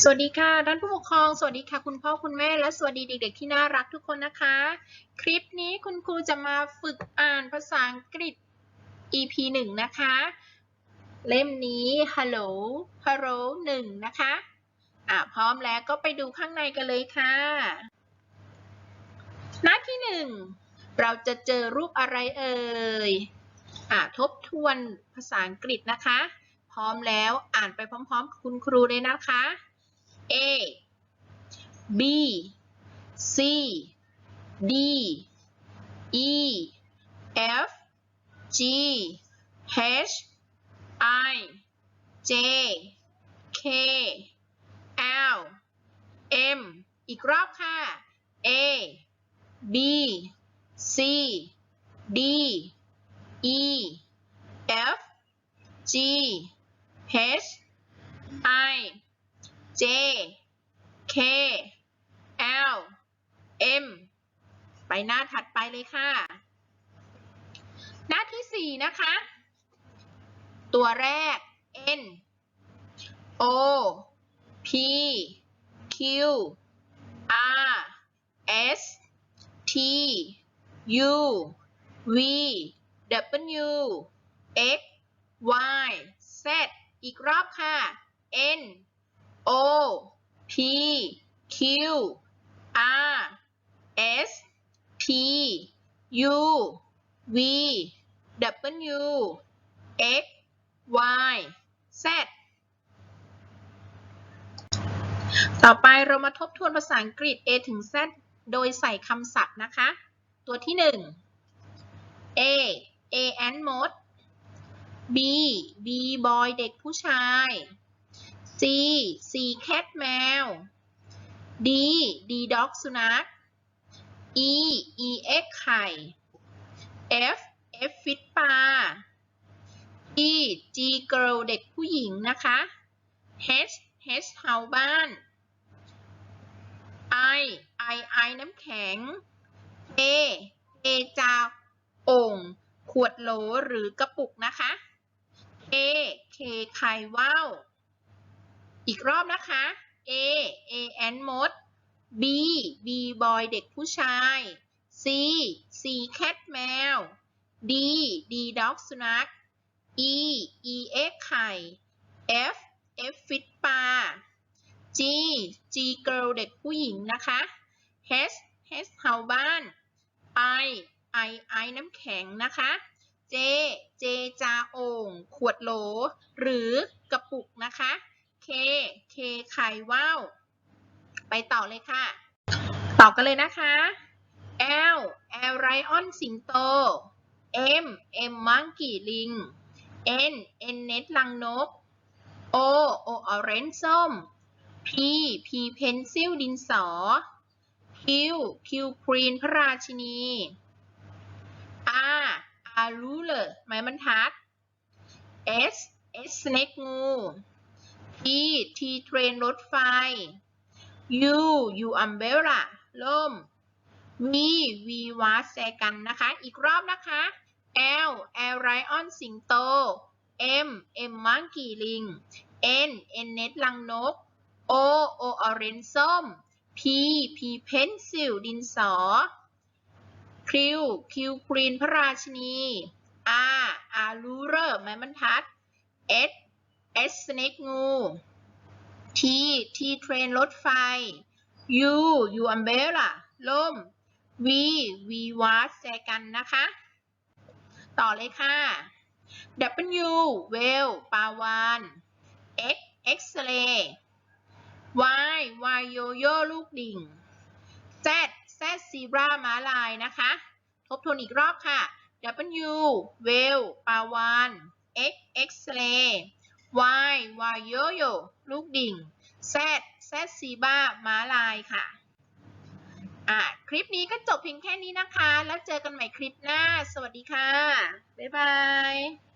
สวัสดีค่ะท่านผู้ปกครอง สวัสดีค่ะ คุณพ่อคุณแม่และสวัสดีเด็ก ๆ ที่น่ารักทุกคนนะคะ คลิปนี้คุณครูจะมาฝึกอ่านภาษาอังกฤษ EP 1 นะคะ เล่มนี้ Hello Hello 1 นะคะอะพร้อมแล้วก็ไปดูข้างในกันเลยค่ะ หน้าที่ 1 เราจะเจอรูปอะไรเอ่ยอะทบทวนภาษาอังกฤษนะคะ พร้อมแล้วอ่านไปพร้อมๆกับคุณครูเลยนะคะ A B C D E F G H I J K L M อีกรอบค่ะ A B C D E F G H I J K L M ไปหน้าถัดไปเลยค่ะ หน้าที่ 4 นะคะ ตัวแรก N O P Q R S T U V W X Y Z อีกรอบค่ะ N O P Q R S T U V W X Y Z ต่อไปเรามาทบทวนภาษาอังกฤษ A ถึง Z โดยใส่คำศัพท์นะคะ ตัวที่ 1 A A ant moth B B boy เด็กผู้ชาย C C cat แมว D D dog สุนัข E E egg ไข่ F F fish ปลา G G girl เด็กผู้หญิงนะคะ H H เฮาบ้าน I I I น้ำแข็ง A A จาโอ่งขวดโหลหรือกระปุกนะคะ K K ไข่ว่าว อีกรอบนะคะ A A ant mode B B boy เด็กผู้ชาย C C cat แมว D D dog สุนัข E E egg ไข่ F F fish ปลา G G girl เด็กผู้หญิงนะคะ H H เฮาบ้าน I I I น้ำแข็งนะคะ J J จาโอ่งขวดโหล หรือกระปุกนะคะ K K ไข่ว่าวไปต่อเลยค่ะ ต่อกันเลยนะคะ L L lion สิงโต M M monkey ลิง N N net ลังนก O O orange ส้ม P P pencil ดินสอ Q Q queen พระราชินี R R ruler ไม้บรรทัด S S snake งู T T train รถไฟ U U umbrella ล่ม V V วาแซกันนะคะ อีกรอบนะคะ L L lion สิงโต M M monkey ลิง N N net ลังนก O O orange ส้ม P P pencil ดินสอ Q Q queen พระราชินี R R ruler ไม้บรรทัด S S snake งู T T train รถไฟ U U umbrella ล่ม V V วาแจกันนะคะ ต่อเลยค่ะ W whale ปลาวาน X X-ray Y Y โยโย่ลูกดิ่ง Z Z zebra ม้าลายนะคะ ทบทวนอีกรอบค่ะ W whale ปลาวาน X X-ray Y Y โยโย่ลูกดิ่ง Z Z ซีบ้าม้าลายค่ะอะคลิปนี้ก็จบเพียงแค่นี้นะคะ แล้วเจอกันใหม่คลิปหน้า สวัสดีค่ะ บ๊ายบาย